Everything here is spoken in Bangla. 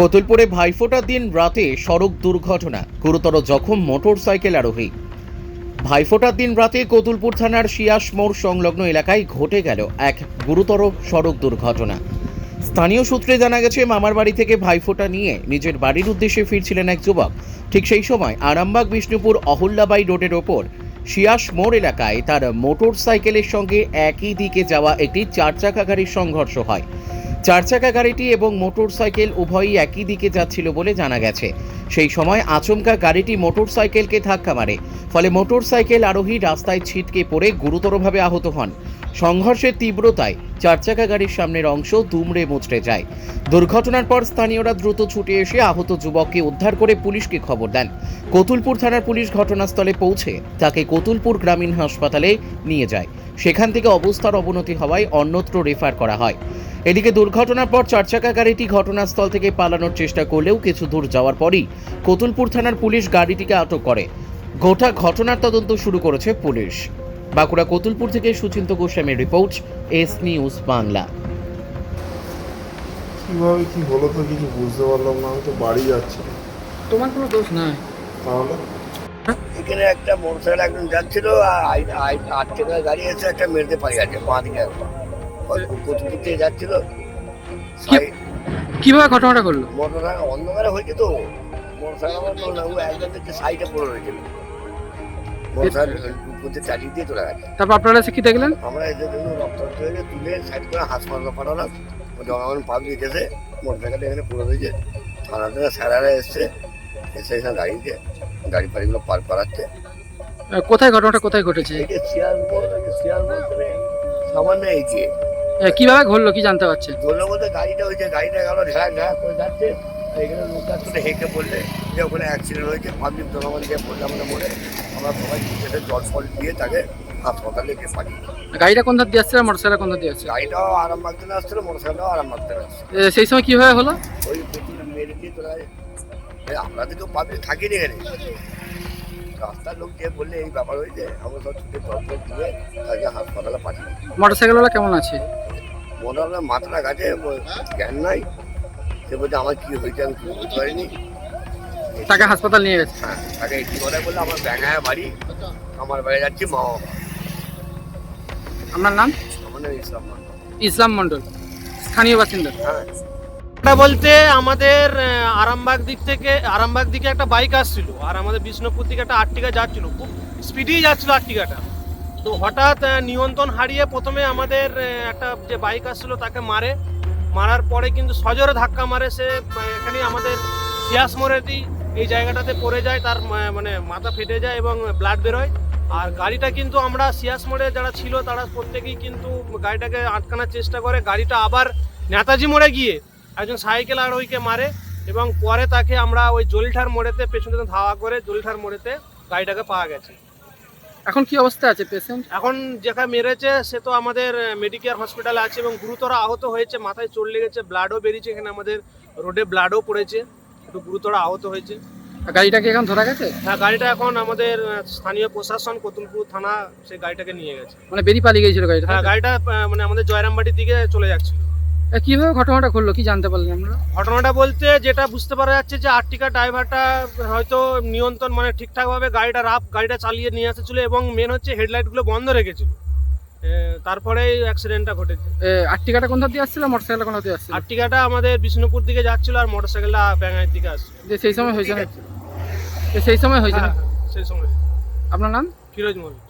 কতুলপুরে ভাইফোঁটার দিন রাতে সড়ক দুর্ঘটনা, গুরুতর জখম মোটর সাইকেল আরোহী। ভাইফোঁটার দিন রাতে কতুলপুর থানার শিয়াস মোড় সংলগ্ন এলাকায় ঘটে গেল এক গুরুতর সড়ক দুর্ঘটনা। স্থানীয় সূত্রে জানা গেছে মামার বাড়ি থেকে ভাইফোঁটা নিয়ে নিজের বাড়ির উদ্দেশ্যে ফিরছিলেন এক যুবক। ঠিক সেই সময় আরামবাগ, বিষ্ণুপুর, অহল্যাবাই রোডের ওপর শিয়াস মোড় এলাকায় তার মোটর সাইকেলের সঙ্গে একই দিকে যাওয়া একটি চার চাকা গাড়ির সংঘর্ষ হয়। চার চাকা গাড়িটি এবং মোটর সাইকেল উভয়ই একই দিকে যাচ্ছিল বলে জানা গেছে। সেই সময় আচমকা গাড়িটি মোটর সাইকেলকে ধাক্কা মারে, ফলে মোটর সাইকেল আরোহী রাস্তায় ছিটকে পড়ে গুরুতরভাবে আহত হন। সংঘর্ষের তীব্রতায় চার চাকা গাড়ির সামনের অংশ দুমড়ে মুচড়ে যায়। দুর্ঘটনার পর স্থানীয়রা দ্রুত ছুটে এসে আহত যুবককে উদ্ধার করে পুলিশকে খবর দেন। কতুলপুর থানার পুলিশ ঘটনাস্থলে পৌঁছে তাকে কতুলপুর গ্রামীণ হাসপাতালে নিয়ে যায়। সেখান থেকে অবস্থার অবনতি হওয়ায় অন্যত্র রেফার করা হয়। এদিকে দুর্ঘটনার পর চারচাকা গাড়িটি ঘটনাস্থল থেকে পালানোর চেষ্টা করলেও কিছু দূর যাওয়ার পরই কতুলপুর থানার পুলিশ গাড়িটিকে আটক করে। গোটা ঘটনার তদন্ত শুরু করেছে পুলিশ। বাঁকুড়া কতুলপুর থেকে সুচিন্ত গোস্বামীর রিপোর্ট এস নিউজ বাংলা। কীভাবে কি হলো তো কিছু বুঝতে পারলাম না আমি তো বাড়ি যাচ্ছি। তোমার কোনো দোষ নাই? তাহলে? এখানে একটা মোটরসাইকেল একজন যাচ্ছিল আর আই- আই- আট গাড়ি এসে একটা মেরতে পারি আছে বাঁ দিকে। কোথাও থেকে যাচ্ছিল। কীভাবে ঘটনাটা করল মোটরসাইকেল অন্ধকারে হয়েছে তো। মোটরসাইকেল আমার তো না ও একজন সাইডে পড়ে রয়েছিল মোটরসাইকেল করতে চালিয়ে দিয়ে চলে গেছে। তারপর আপনারা এসে কি দেখলেন? আমরা এসে দেখুন রক্ত রক্ত হয়ে তুলে সাইড করে হাসপাতালে পাঠালাম জনগণ পাবলিক এসে মোটরসাইকেল এখানে পড়ে রয়েছে থানা থেকে স্যারারা এসছে। এসে এখানে গাড়িতে গাড়ি ফাড়িগুলো পার করাচ্ছে। কোথায় ঘটনাটা কোথায় ঘটেছে? সামান্য এগিয়ে। আহ, কীভাবে ঘটলো কি জানতে পারছেন? ধরলে বলতে গাড়িটা হয়েছে গাড়িটা গেল ঢেলা ঢেলা করে যাচ্ছে। এখানে লোক আসলে হেঁকে পড়লে যে ওখানে অ্যাক্সিডেন্ট হয়েছে। পাবলিক জনগণ দিয়ে পড়লে আমরা মনে আমরা সবাই এসে জল ফল দিয়ে তাকে হাসপাতালে গিয়ে পাঠিয়ে দিই। গাড়িটা কোন ধার দিয়ে আসছে আর মোটরসাইকেল কোন ধার দিয়ে আসছে গাড়িটাও আরাম বাগতে আসছিল মোটরসাইকেলটাও আরাম বাগতে এ, সেই সময় কীভাবে হলো? ওই মেরে দিয়ে তোলা আমরা তো পাবলিক থাকিনি এখানে। রাস্তার লোক দিয়ে বললে এই ব্যাপার হয়েছে আমরা সব ছুটে জল ফল দিয়ে তাকে হাসপাতালে পাঠিয়ে দিই। মোটরসাইকেলওয়ালা কেমন আছে? মনে হলো মাথাটা গাছে জ্ঞান নাই। সে বলছে আমার কি হয়েছে আমি কিছু বুঝতে পারিনি। তাকে হাসপাতাল নিয়ে গেছে? হ্যাঁ তাকে একটি কথা বললে আমার ব্যাঙায় বাড়ি আমার বাড়ি যাচ্ছি মা বাবা। আপনার নাম? আমার নাম ইসলাম মান্না। ইসলাম মন্ডল স্থানীয় বাসিন্দা। হ্যাঁ। বলতে আমাদের আরামবাগ দিক থেকে আরামবাগ দিকে একটা বাইক আসছিল আর আমাদের বিষ্ণুপুর দিকে একটা আটটিকা যাচ্ছিল খুব স্পিডেই যাচ্ছিল আটটিকাটা। তো হঠাৎ নিয়ন্ত্রণ হারিয়ে প্রথমে আমাদের একটা যে বাইক আসছিল তাকে মারে মারার পরে কিন্তু সজোরে ধাক্কা মারে সে এখানে আমাদের সিয়াস মোড়েটি এই জায়গাটাতে পড়ে যায়, তার মানে মাথা ফেটে যায় এবং ব্লাড বেরোয়। আর গাড়িটা কিন্তু আমরা সিয়াস মোড়ে যারা ছিল, তারা প্রত্যেকেই কিন্তু গাড়িটাকে আটকানোর চেষ্টা করে। গাড়িটা আবার নেতাজি মোড়ে গিয়ে একজন সাইকেল আরোহীকে মারে এবং পরে তাকে আমরা ওই জলিঠার মোড়েতে, পেছনে ধাওয়া করে জলিঠার মোড়েতে গাড়িটাকে পাওয়া গেছে। এখন কি অবস্থা আছে পেশেন্ট এখন যেখানে মেরেছে সে তো আমাদের মেডিকেয়ার হসপিটালে আছে এবং গুরুতর আহত হয়েছে মাথায় চোট লেগেছে ব্লাডও বেরিয়েছে এখানে আমাদের রোডে ব্লাডও পড়েছে একটু গুরুতর আহত হয়েছে। গাড়িটাকে এখন ধরা গেছে? হ্যাঁ গাড়িটা এখন আমাদের স্থানীয় প্রশাসন কতুলপুর থানা সেই গাড়িটাকে নিয়ে গেছে। মানে বেরিয়ে পালিয়ে গিয়েছিল গাড়িটা হ্যাঁ গাড়িটা মানে আমাদের জয়রামবাটির দিকে চলে যাচ্ছে এ, কীভাবে ঘটনাটা ঘটলো? কি জানতে পারলেন আমরা? ঘটনাটা বলতে যেটা বুঝতে পারা যাচ্ছে যে আর্টিকা ড্রাইভারটা হয়তো নিয়ন্ত্রণ মানে ঠিকঠাকভাবে গাড়িটা রাফ গাড়িটা চালিয়ে নিয়ে আসছিল এবং মেন হচ্ছে হেডলাইটগুলো বন্ধ রেখেছিল। তারপরে অ্যাক্সিডেন্টটা ঘটেছে। এ, আটটিকাটা কোন ধার দিয়ে আসছিল? মোটরসাইকেল কোন দিয়ে আসছিল? আর্টিকাটা আমাদের বিষ্ণুপুর দিকে যাচ্ছিল আর মোটরসাইকেলটা ব্যাঙাইয়ের দিকে আসছিল। যে সেই সময় হয়েছে সেই সময় হয়েছে হ্যাঁ, সেই সময় আপনার নাম? ফিরোজ মল্লিক।